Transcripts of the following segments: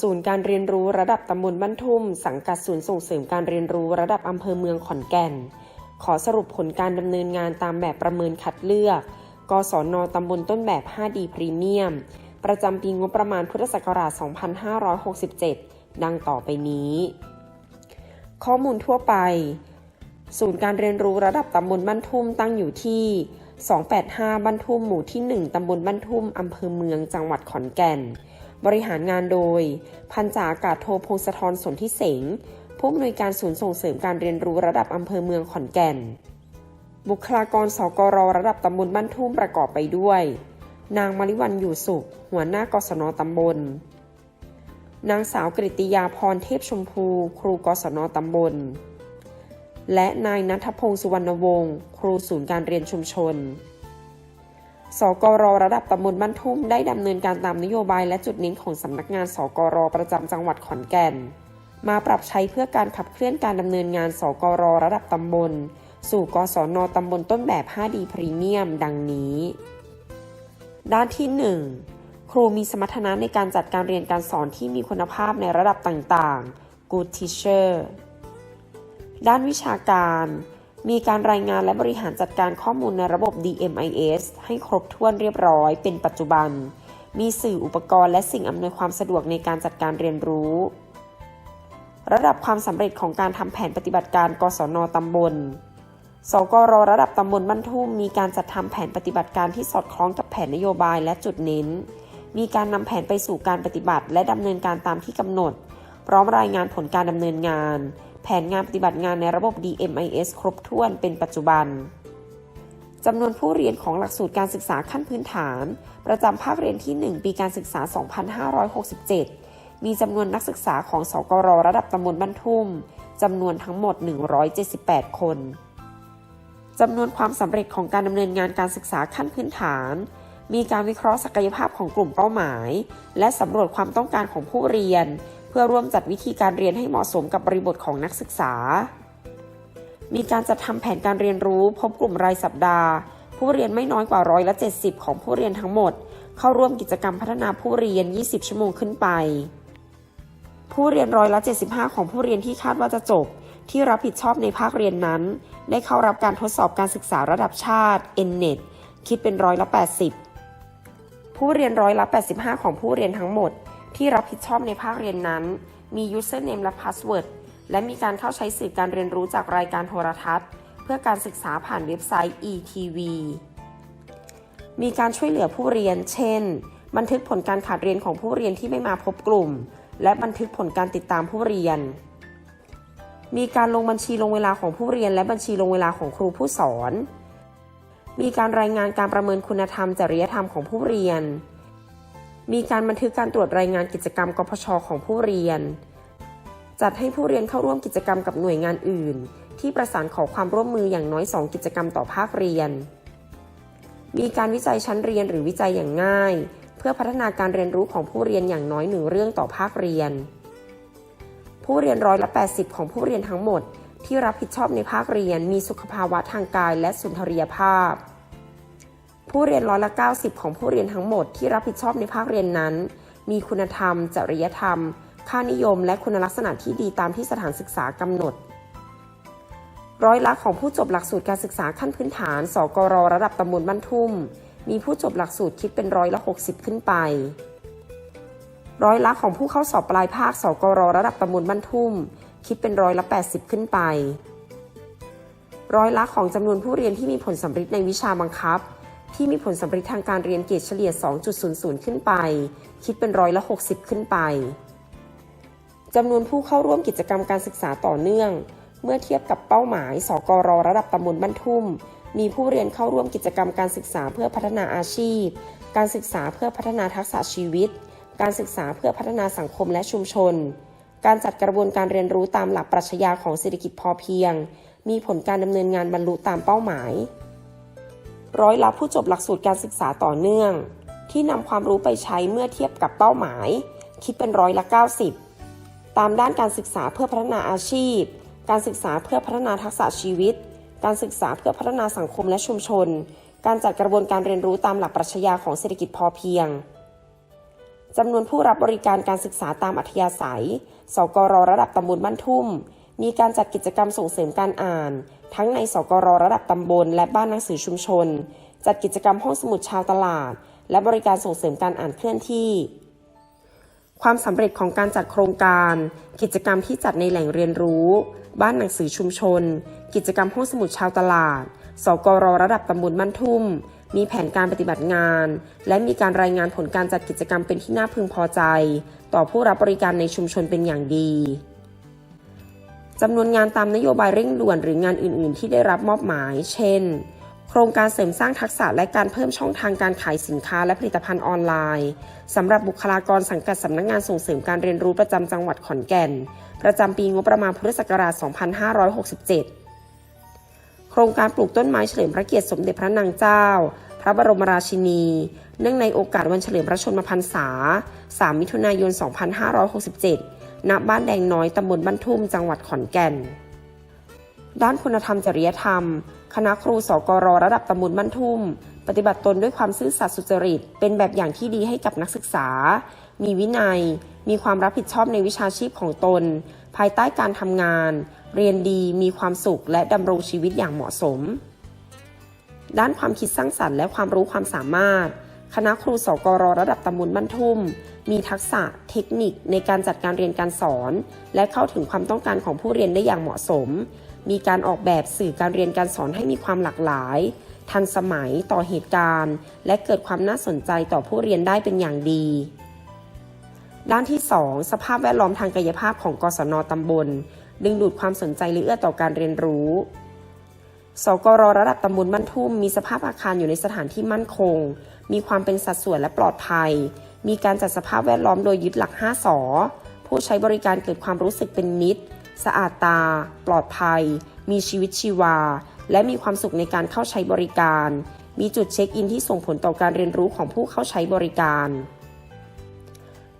ศูนย์การเรียนรู้ระดับตำบลบ้านทุ่ม สังกัดศูนย์ส่งเสริมการเรียนรู้ระดับอำเภอเมืองขอนแก่น ขอสรุปผลการดำเนินงานตามแบบประเมินคัดเลือก กศนตำบลต้นแบบ 5D พรีเมียม ประจำปีงบประมาณพุทธศักราช 2567 ดังต่อไปนี้ ข้อมูลทั่วไป ศูนย์การเรียนรู้ระดับตำบลบ้านทุ่มตั้งอยู่ที่ 285 บ้านทุ่มหมู่ที่ 1 ตำบลบ้านทุ่มอำเภอเมือง จังหวัดขอนแก่น บริหารงานโดย พันจ่าอากาศโทพงศธรสนธิเสงผู้อำนวยการศูนย์ส่งเสริมการเรียนรู้ระดับอำเภอเมืองขอนแก่น บุคลากรสกรระดับตำบลบ้านทุ่มประกอบไปด้วย นางมาริวันอยู่สุข หัวหน้ากศนตำบล นางสาวกริติยาพรเทพชมพู ครูกศนตำบล และนายนัทพงศ์สุวรรณวงศ์ ครูศูนย์การเรียนชุมชน สกรระดับตำบลบ้านทุ่มได้ดำเนินการตามนโยบายและจุดเน้นของสำนักงานสกรประจำจังหวัดขอนแก่น มาปรับใช้เพื่อการขับเคลื่อนการดำเนินงานสกรระดับตำบล สู่กศนตำบลต้นแบบ 5D พรีเมียม ดังนี้ ด้านที่ 1 ครูมีสมรรถนะในการจัดการเรียนการสอนที่มีคุณภาพในระดับต่างๆ Good Teacher ด้านวิชาการ มีการรายงานและบริหารจัดการข้อมูลในระบบ DMIS ให้ครบถ้วนเรียบร้อยเป็นปัจจุบัน มีสื่ออุปกรณ์และสิ่งอำนวยความสะดวกในการจัดการเรียนรู้ ระดับความสำเร็จของการทำแผนปฏิบัติการ กศนตำบล สกรระดับตำบลบ้านทุ่มมีการจัดทำแผนปฏิบัติการที่สอดคล้องกับแผนนโยบายและจุดเน้น มีการนำแผนไปสู่การปฏิบัติ และดำเนินการตามที่กำหนด พร้อมรายงานผลการดำเนินงาน แผนงานปฏิบัติงานในระบบ DMIS ครบถ้วนเป็นปัจจุบันจำนวนผู้เรียนของหลักสูตรการศึกษาขั้นพื้นฐาน ประจำภาคเรียนที่ 1 ปีการศึกษา 2567 มีจำนวนนักศึกษาของสกรระดับตำบลบ้านทุ่มจำนวนทั้งหมด 178 คนจำนวนความสำเร็จของการดำเนินงานการศึกษาขั้นพื้นฐาน มีการวิเคราะห์ศักยภาพของกลุ่มเป้าหมาย และสำรวจความต้องการของผู้เรียน พื่อร่วมจัดวิธีการเรียนให้เหมาะสมกับบริบทของนักศึกษา มีการจัดทำแผนการเรียนรู้พบกลุ่มรายสัปดาห์ ผู้เรียนไม่น้อยกว่าร้อยละ70 ของผู้เรียนทั้งหมด เข้าร่วมกิจกรรมพัฒนาผู้เรียน 20 ชั่วโมงขึ้นไป ผู้เรียนร้อยละ75 ของผู้เรียนที่คาดว่าจะจบ ที่รับผิดชอบในภาคเรียนนั้น ได้เข้ารับการทดสอบการศึกษาระดับชาติ NNET คิดเป็นร้อยละ80 ผู้เรียนร้อยละ85 ของผู้เรียนทั้งหมด ที่รับผิดชอบในภาคเรียนนั้น มี username และ password และมีการเข้าใช้สื่อการเรียนรู้จากรายการโทรทัศน์ เพื่อการศึกษาผ่านเว็บไซต์ ETV มีการช่วยเหลือผู้เรียน เช่น บันทึกผลการขาดเรียนของผู้เรียนที่ไม่มาพบกลุ่ม และบันทึกผลการติดตามผู้เรียน มีการลงบัญชีลงเวลาของผู้เรียน และบัญชีลงเวลาของครูผู้สอน มีการรายงานการประเมินคุณธรรมจริยธรรมของผู้เรียน มีการบันทึกการตรวจรายงานกิจกรรมกพชของผู้เรียน จัดให้ผู้เรียนเข้าร่วมกิจกรรมกับหน่วยงานอื่น ที่ประสานขอความร่วมมืออย่างน้อย 2 กิจกรรมต่อภาคเรียน มีการวิจัยชั้นเรียนหรือวิจัยอย่างง่าย เพื่อพัฒนาการเรียนรู้ของผู้เรียนอย่างน้อยหนึ่งเรื่องต่อภาคเรียน ผู้เรียนร้อยละ 80 ของผู้เรียนทั้งหมด ที่รับผิดชอบในภาคเรียน มีสุขภาวะทางกายและสุนทรียภาพ ผู้เรียนร้อยละ 90 ของผู้เรียนทั้งหมดที่รับผิดชอบในภาคเรียนนั้น มีคุณธรรม จริยธรรม ค่านิยม และคุณลักษณะที่ดีตามที่สถานศึกษากำหนด ร้อยละของผู้จบหลักสูตรการศึกษาขั้นพื้นฐาน สกรระดับตำบลบ้านทุ่ม มีผู้จบหลักสูตรคิดเป็นร้อยละ 60 ขึ้นไป ร้อยละของผู้เข้าสอบปลายภาค สกรระดับตำบลบ้านทุ่ม คิดเป็นร้อยละ 80 ขึ้นไป ร้อยละของจำนวนผู้เรียนที่มีผลสำเร็จในวิชาบังคับ ที่มีผลสำเร็จทางการเรียนเกรดเฉลี่ย 2.00 ขึ้นไป คิดเป็นร้อยละ 60 ขึ้นไปจำนวนผู้เข้าร่วมกิจกรรมการศึกษาต่อเนื่อง เมื่อเทียบกับเป้าหมาย สกรระดับตำบลบ้านทุ่ม มีผู้เรียนเข้าร่วมกิจกรรมการศึกษาเพื่อพัฒนาอาชีพ การศึกษาเพื่อพัฒนาทักษะชีวิต การศึกษาเพื่อพัฒนาสังคมและชุมชน การจัดกระบวนการเรียนรู้ตามหลักปรัชญาของเศรษฐกิจพอเพียง มีผลการดำเนินงานบรรลุตามเป้าหมาย ร้อยละผู้จบหลักสูตรการศึกษาต่อเนื่อง ที่นำความรู้ไปใช้เมื่อเทียบกับเป้าหมาย คิดเป็นร้อยละ 90 ตามด้านการศึกษาเพื่อพัฒนาอาชีพ การศึกษาเพื่อพัฒนาทักษะชีวิต การศึกษาเพื่อพัฒนาสังคมและชุมชน การจัดกระบวนการเรียนรู้ตามหลักปรัชญาของเศรษฐกิจพอเพียงจำนวนผู้รับบริการการศึกษาตามอัธยาศัย สกรระดับตำบลบ้านทุ่ม มีการจัดกิจกรรมส่งเสริมการอ่าน ทั้งในสกรระดับตำบล และบ้านหนังสือชุมชน จัดกิจกรรมห้องสมุดชาวตลาด และบริการส่งเสริมการอ่านเคลื่อนที่ ความสำเร็จของการจัดโครงการ กิจกรรมที่จัดในแหล่งเรียนรู้ บ้านหนังสือชุมชน กิจกรรมห้องสมุดชาวตลาด สกรระดับตำบลบ้านทุ่ม มีแผนการปฏิบัติงาน และมีการรายงานผลการจัดกิจกรรมเป็นที่น่าพึงพอใจ ต่อผู้รับบริการในชุมชนเป็นอย่างดี จำนวนงานตามนโยบายเร่งด่วนหรืองานอื่น ๆ ที่ได้รับมอบหมาย เช่น โครงการเสริมสร้างทักษะและการเพิ่มช่องทางการขายสินค้าและผลิตภัณฑ์ออนไลน์สำหรับบุคลากรสังกัดสำนักงานส่งเสริมการเรียนรู้ประจำจังหวัดขอนแก่น ประจำปีงบประมาณพุทธศักราช 2567 โครงการปลูกต้นไม้เฉลิมพระเกียรติสมเด็จพระนางเจ้า พระบรมราชินี เนื่องในโอกาสวันเฉลิมพระชนมพรรษา 3 มิถุนายน 2567 ณบ้านแดงน้อยตำบลบ้านทุ่มจังหวัดขอนแก่น ด้านคุณธรรมจริยธรรม คณะครูสกรระดับตำบลบ้านทุ่ม ปฏิบัติตนด้วยความซื่อสัตย์สุจริต เป็นแบบอย่างที่ดีให้กับนักศึกษา มีวินัย มีความรับผิดชอบในวิชาชีพของตน ภายใต้การทำงาน เรียนดี มีความสุข และดำรงชีวิตอย่างเหมาะสม ด้านความคิดสร้างสรรค์และความรู้ความสามารถ คณะครูสกรระดับตำบลบ้านทุ่ม มีทักษะเทคนิคในการจัดการเรียนการสอน และเข้าถึงความต้องการของผู้เรียนได้อย่างเหมาะสม มีการออกแบบสื่อการเรียนการสอนให้มีความหลากหลาย ทันสมัยต่อเหตุการณ์ และเกิดความน่าสนใจต่อผู้เรียนได้เป็นอย่างดี ด้านที่ 2 สภาพแวดล้อมทางกายภาพของกศนตำบล ดึงดูดความสนใจหรือเอื้อต่อการเรียนรู้สกรระดับตำบลบ้านทุ่มมีสภาพอาคารอยู่ในสถานที่มั่นคง มีความเป็นสัดส่วนและปลอดภัย มีการจัดสภาพแวดล้อมโดยยึดหลัก 5สอผู้ใช้บริการเกิดความรู้สึกเป็นมิตร สะอาดตา ปลอดภัย มีชีวิตชีวา และมีความสุขในการเข้าใช้บริการ มีจุดเช็คอินที่ส่งผลต่อการเรียนรู้ของผู้เข้าใช้บริการ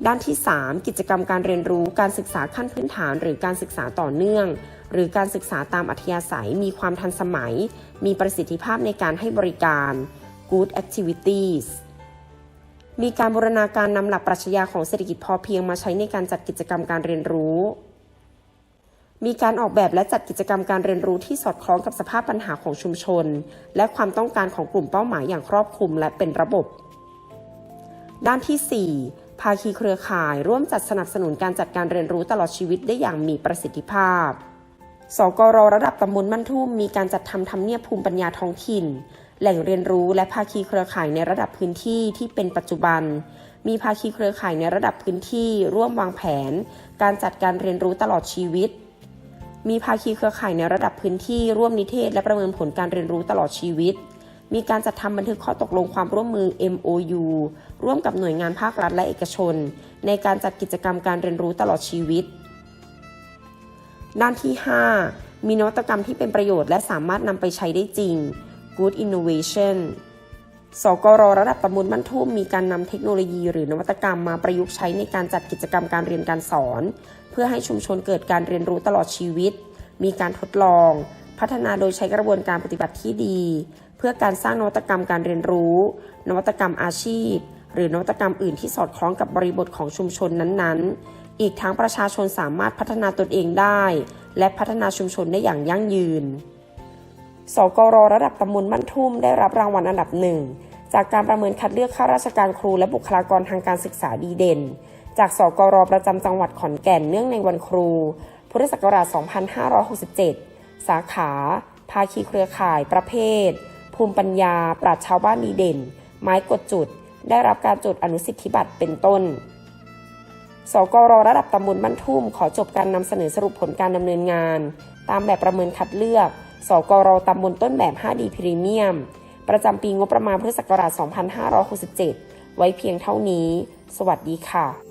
ด้านที่ 3 กิจกรรมการเรียนรู้การศึกษาขั้นพื้นฐาน หรือการศึกษาต่อเนื่อง หรือการศึกษาตามอัธยาศัย มีความทันสมัย มีประสิทธิภาพในการให้บริการ Good Activities มีการบูรณาการนำหลักปรัชญาของเศรษฐกิจพอเพียงมาใช้ในการจัดกิจกรรมการเรียนรู้ มีการออกแบบและจัดกิจกรรมการเรียนรู้ที่สอดคล้องกับสภาพปัญหาของชุมชน และความต้องการของกลุ่มเป้าหมายอย่างครอบคลุมและเป็นระบบ ด้านที่ 4 ภาคีเครือข่ายร่วมจัดสนับสนุนการจัดการเรียนรู้ตลอดชีวิตได้อย่างมีประสิทธิภาพสกรระดับตำบลบ้านทุ่มมีการจัดทำทำเนียบภูมิปัญญาท้องถิ่น แหล่งเรียนรู้และภาคีเครือข่ายในระดับพื้นที่ที่เป็นปัจจุบัน มีภาคีเครือข่ายในระดับพื้นที่ ร่วมวางแผน การจัดการเรียนรู้ตลอดชีวิต มีภาคีเครือข่ายในระดับพื้นที่ ร่วมนิเทศ และประเมินผลการเรียนรู้ตลอดชีวิต มีการจัดทำบันทึกข้อตกลงความร่วมมือ MOU ร่วมกับหน่วยงานภาครัฐและเอกชน ในการจัดกิจกรรมการเรียนรู้ตลอดชีวิต ด้านที่ 5 มีนวัตกรรมที่เป็นประโยชน์และสามารถนำไปใช้ได้จริง Good Innovation สกรระดับตำบลบ้านทุ่มมีการนำเทคโนโลยีหรือนวัตกรรมมาประยุกต์ใช้ในการจัดกิจกรรมการเรียนการสอน เพื่อให้ชุมชนเกิดการเรียนรู้ตลอดชีวิต มีการทดลอง พัฒนาโดยใช้กระบวนการปฏิบัติที่ดี เพื่อการสร้างนวัตกรรมการเรียนรู้ นวัตกรรมอาชีพ หรือนวัตกรรมอื่นที่สอดคล้องกับบริบทของชุมชนนั้นๆ อีกทั้งประชาชนสามารถพัฒนาตนเองได้ และพัฒนาชุมชนได้อย่างยั่งยืน สกรระดับตำบลบ้านทุ่มได้รับรางวัลอันดับหนึ่งจากการประเมินคัดเลือกข้าราชการครูและบุคลากรทางการศึกษาดีเด่น จากสกรประจำจังหวัดขอนแก่นเนื่องในวันครู พุทธศักราช 2567 สาขา ภาคีเครือข่าย ประเภท ภูมิปัญญา ปราชชาวบ้านดีเด่น ไม้กดจุด ได้รับการจดอนุสิทธิบัตรเป็นต้น สกรระดับตำบลบ้านทุ่มขอจบการนำเสนอสรุปผลการดำเนินงาน ตามแบบประเมินคัดเลือก สกรตำบลต้นแบบ 5D พรีเมียม ประจำปีงบประมาณพุทธศักราช 2567 ไว้เพียงเท่านี้ สวัสดีค่ะ